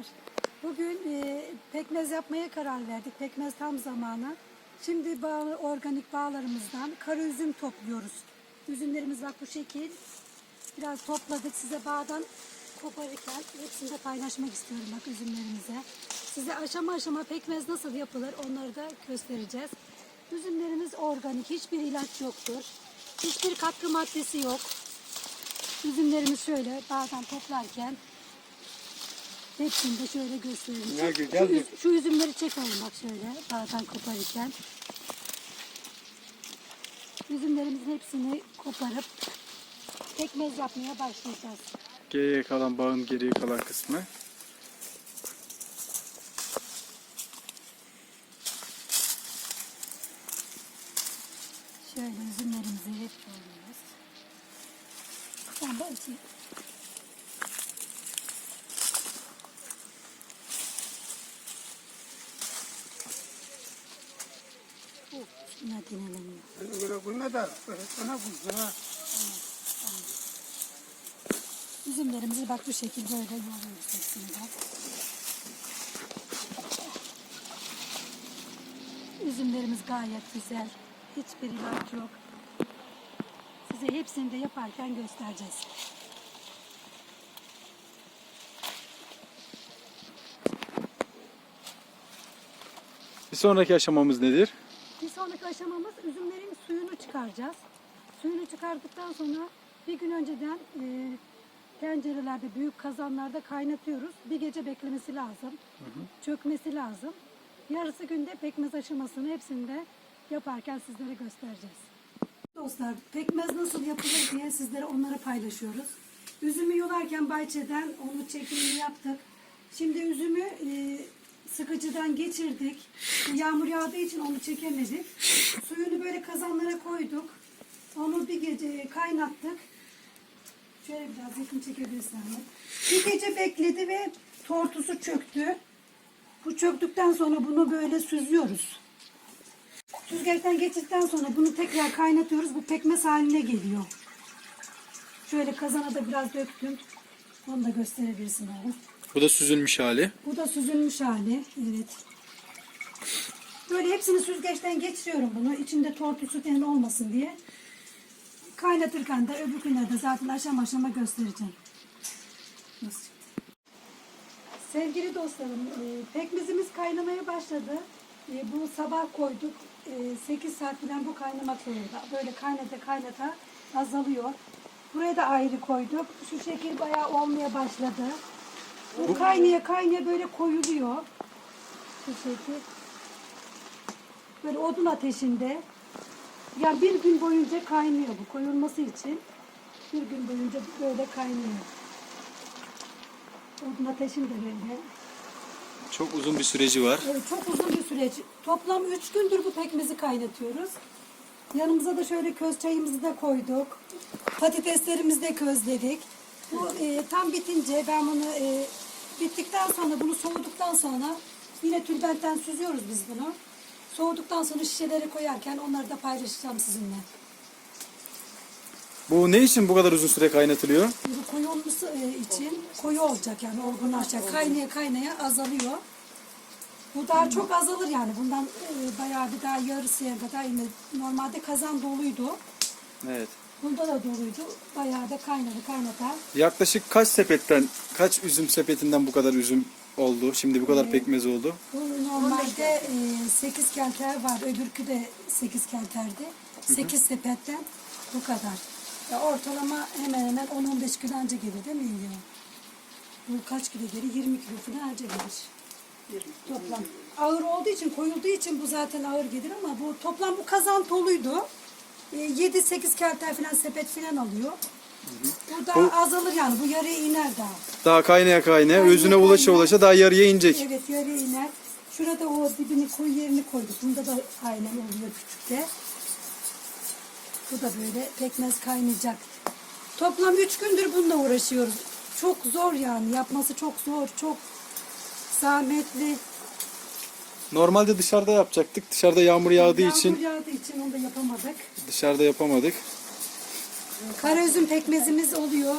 Merhabalar. Bugün e, pekmez yapmaya karar verdik. Pekmez tam zamanı. Şimdi bağ, organik bağlarımızdan kara üzüm topluyoruz. Üzümlerimiz bak bu şekil. Biraz topladık. Size bağdan koparırken hepsini de paylaşmak istiyorum bak üzümlerimize. Size aşama aşama pekmez nasıl yapılır onları da göstereceğiz. Üzümlerimiz organik. Hiçbir ilaç yoktur. Hiçbir katkı maddesi yok. Üzümlerimiz şöyle bağdan toplarken hepsini de şöyle göstereyim. Ne güzel şu, üz- şu üzümleri çekelim bak şöyle bağdan koparırken. Üzümlerimizin hepsini koparıp pekmez yapmaya başlayacağız. Geriye kalan bağın geriye kalan kısmı. Şöyle üzümlerimizi hep koyuyoruz. Ben de. Şuna dinelim ya. Böyle bununla da sana bununla Üzümlerimizi bak bu şekilde böyle yoruyoruz hepsini de. Üzümlerimiz gayet güzel. Hiçbir ilaç yok. Size hepsini de yaparken göstereceğiz. Bir sonraki aşamamız nedir? Sonraki aşamamız üzümlerin suyunu çıkaracağız. Suyunu çıkardıktan sonra bir gün önceden e, tencerelerde, büyük kazanlarda kaynatıyoruz. Bir gece beklemesi lazım. Çökmesi lazım. Yarısı günde pekmez aşamasını hepsini de yaparken sizlere göstereceğiz. Dostlar pekmez nasıl yapılır diye sizlere onları paylaşıyoruz. Üzümü yolarken bahçeden onu çekimini yaptık. Şimdi üzümü e, sıkıcıdan geçirdik. Yağmur yağdığı için onu çekemedik. Suyunu böyle kazanlara koyduk. Onu bir gece kaynattık. Şöyle biraz yakın çekebilirsen. Bir gece bekledi ve tortusu çöktü. Bu çöktükten sonra bunu böyle süzüyoruz. Süzgeçten geçtikten sonra bunu tekrar kaynatıyoruz. Bu pekmez haline geliyor. Şöyle kazana da biraz döktüm. Onu da gösterebilirsin oğlum. Bu da süzülmüş hali. Bu da süzülmüş hali. Evet. Böyle hepsini süzgeçten geçiriyorum bunu. İçinde tortusu falan olmasın diye. Kaynatırken de öbür günlerde zaten aşama aşama göstereceğim. Sevgili dostlarım, e, pekmezimiz kaynamaya başladı. E, Bu sabah koyduk. 8 saat falan bu kaynamak zorunda. Böyle kaynata kaynata azalıyor. Buraya da ayrı koyduk. Şu şekil bayağı olmaya başladı. Bu kaynaya kaynaya böyle koyuluyor. Şu şekil. Böyle odun ateşinde. Ya bir gün boyunca kaynıyor bu koyulması için. Bir gün boyunca böyle kaynıyor. Odun ateşinde böyle. Çok uzun bir süreci var. Evet, çok uzun bir süreç. Toplam 3 gündür bu pekmezi kaynatıyoruz. Yanımıza da şöyle köz çayımızı da koyduk. Patateslerimizi de közledik. Bu e, tam bitince ben bunu e, bittikten sonra bunu soğuduktan sonra yine tülbentten süzüyoruz biz bunu. Soğuduktan sonra şişelere koyarken onları da paylaşacağım sizinle. Bu ne için bu kadar uzun süre kaynatılıyor? Bu koyu olması e, için koyu olacak yani olgunlaşacak. Kaynaya kaynaya azalıyor. Bu daha çok azalır yani. Bundan e, bayağı bir daha yarısıya kadar yine normalde kazan doluydu. Evet. Bunda da doluydu. Bayağı da kaynadı kaynata. Yaklaşık kaç sepetten, kaç üzüm sepetinden bu kadar üzüm oldu? Şimdi bu kadar pekmez oldu. Bu normalde 8 kelter var. Öbürkü de 8 kelterdi. 8 sepetten bu kadar. Ya ortalama hemen hemen 10-15 kilo anca gelir değil mi Hülya? Bu kaç kilo gelir? 20 kilo falan anca gelir. Toplam. Ağır olduğu için, koyulduğu için bu zaten ağır gelir ama bu toplam bu kazan doluydu. 7-8 kelter falan sepet falan alıyor. Bu daha azalır yani. Bu yarıya iner daha. Daha kaynaya kaynaya, Kaynaya özüne ulaşa kaynaya. ulaşa daha yarıya inecek. Evet yarıya iner. Şurada o dibini koy yerini koyduk. Bunda da aynen oluyor küçükte. Bu da böyle pekmez kaynayacak. Toplam üç gündür bununla uğraşıyoruz. Çok zor yani. Yapması çok zor. Çok zahmetli. Normalde dışarıda yapacaktık. Dışarıda yağmur yağdığı Yağmur için yağdığı için onu da yapamadık. dışarıda yapamadık. Kara üzüm pekmezimiz oluyor.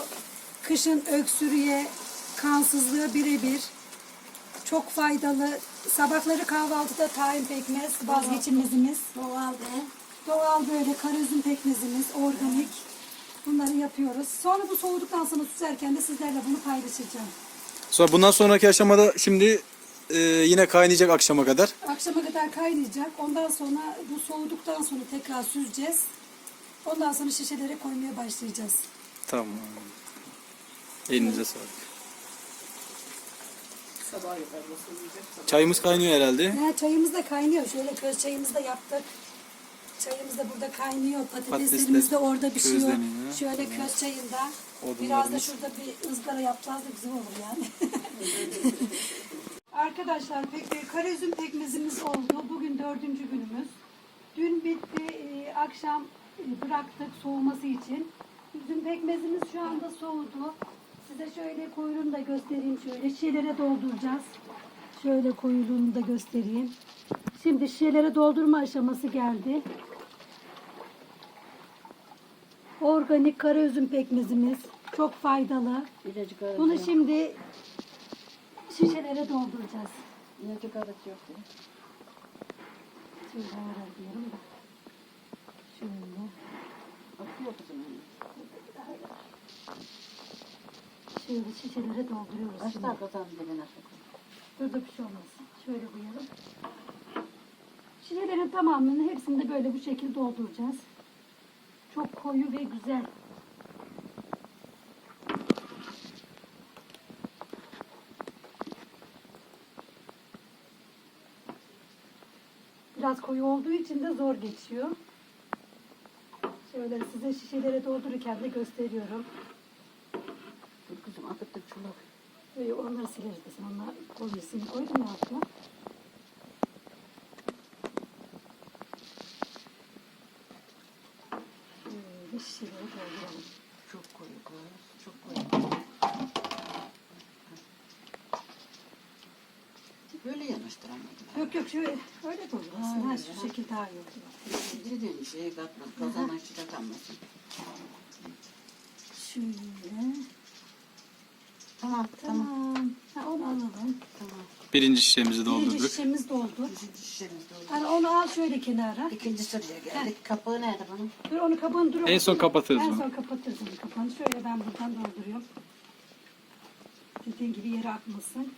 Kışın öksürüğe, kansızlığa birebir. Çok faydalı. Sabahları kahvaltıda tahin pekmez vazgeçilmezimiz. Doğal be. Doğal böyle kara üzüm pekmezimiz, organik. Bunları yapıyoruz. Sonra bu soğuduktan sonra süzerken de sizlerle bunu paylaşacağım. Sonra bundan sonraki aşamada şimdi e, yine kaynayacak akşama kadar. Akşama kadar kaynayacak. Ondan sonra bu soğuduktan sonra tekrar süzeceğiz. Ondan sonra şişelere koymaya başlayacağız. Tamam. Elinize sağlık. Çayımız kaynıyor herhalde. Ha, çayımız da kaynıyor. Şöyle köz çayımızı da yaptık. Çayımız da burada kaynıyor. Patateslerimiz de orada pişiyor. közleniyor. Şöyle köz çayında. Odunlarımız. Biraz da şurada bir ızgara yapacağız da güzel olur yani. Arkadaşlar pek bir kara üzüm pekmezimiz oldu. Bugün dördüncü günümüz. Dün bitti. e, akşam e, bıraktık soğuması için. Üzüm pekmezimiz şu anda soğudu. Size şöyle kuyruğunu da göstereyim şöyle. Şişelere dolduracağız. Şöyle kuyruğunu da göstereyim. Şimdi şişelere doldurma aşaması geldi. Organik kara üzüm pekmezimiz. Çok faydalı. Bunu şimdi şişelere dolduracağız. Birazcık arası yok. ya. Şöyle ara diyorum da. Şöyle. Akıyor kızım. Şöyle şişelere dolduruyoruz Kaç şimdi. dakika kazandı ben. Dur da bir şey olmasın. Şöyle koyalım. Şişelerin tamamını hepsini de böyle bu şekilde dolduracağız. Çok koyu ve güzel. Biraz koyu olduğu için de zor geçiyor. Şöyle size şişelere doldururken de gösteriyorum. Dur kızım akıttık çulak. Böyle onları sileriz desin. Onlar koyuyorsun. Koydum ya altına. Şöyle şişeleri dolduralım. Çok koyu kız. Çok koyu. Böyle yanaştıramadım. Yok yok şöyle öyle. Ha, Hayır, şu ha. şekil daha iyi olur. Dediğin şey katmaz. Kazanan şişe kalmasın. Şöyle. Tamam tamam. Tamam. Ha, onu alalım. Tamam. Birinci şişemizi Birinci doldurduk. şişemiz doldu. Üçüncü şişemiz de oldu. Hani onu al şöyle kenara. İkinci sıraya geldik. Kapağı nerede bunun? Dur onu kapağını dur. En son kapatırız En son kapatırız onu kapağını. Şöyle ben buradan dolduruyorum. Dediğin gibi yere akmasın.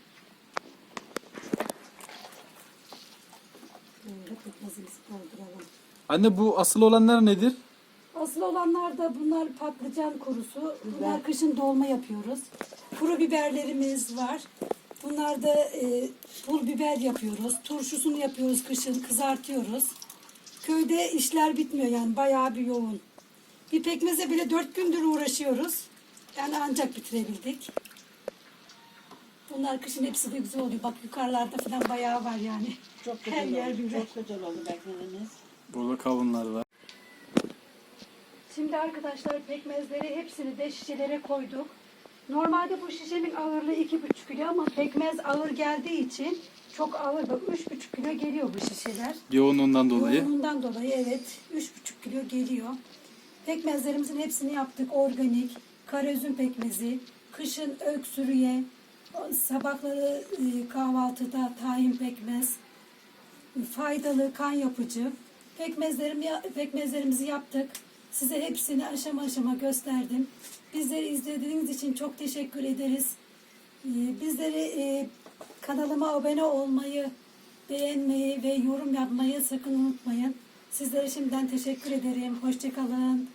Pekmezimizi dolduralım. Anne bu asıl olanlar nedir? Asıl olanlar da bunlar patlıcan kurusu. Bunlar kışın dolma yapıyoruz. Kuru biberlerimiz var. Bunlar da e, pul biber yapıyoruz. Turşusunu yapıyoruz kışın kızartıyoruz. Köyde işler bitmiyor yani bayağı bir yoğun. Bir pekmeze bile dört gündür uğraşıyoruz. Yani ancak bitirebildik. Bunlar kışın hepsi de güzel oluyor. Bak yukarılarda falan bayağı var yani. Çok Her güzel yer oldu. biber. Çok güzel oldu beklediğiniz. Burada kavunlar var. Şimdi arkadaşlar pekmezleri hepsini de şişelere koyduk. Normalde bu şişenin ağırlığı iki buçuk kilo ama pekmez ağır geldiği için çok ağır. Bak üç buçuk kilo geliyor bu şişeler. Yoğunluğundan dolayı. Yoğunluğundan dolayı evet üç buçuk kilo geliyor. Pekmezlerimizin hepsini yaptık. Organik, kara üzüm pekmezi, kışın öksürüğe, sabahları e, kahvaltıda tahin pekmez, faydalı kan yapıcı. Pekmezlerim, pekmezlerimizi yaptık. Size hepsini aşama aşama gösterdim. Bizleri izlediğiniz için çok teşekkür ederiz. Ee, Bizleri e, kanalıma abone olmayı, beğenmeyi ve yorum yapmayı sakın unutmayın. Sizlere şimdiden teşekkür ederim. Hoşçakalın.